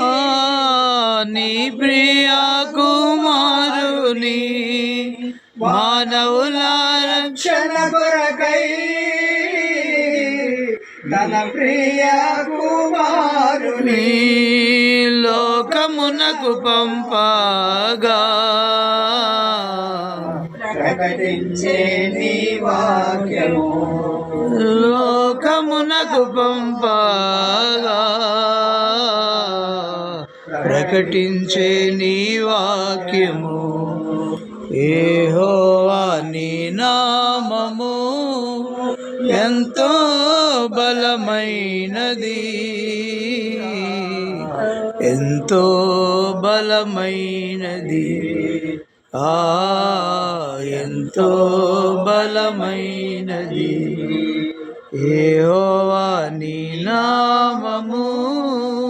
ఆ, నీ ప్రియ కుమారుని మానవుల రక్షణ కొరకై తన ప్రియ కుమారుని లోకమునకు పంపగా. ప్రకటించే నీ వాక్యము లోకమునకు పంపగా. ప్రకటించే నీ వాక్యము. ఏహోవా నీ నామము ఎంతో బలమైనది. ఎంతో బలమైనది. ఆ ఎంతో బలమైనది. ఏహోవా నీ నామము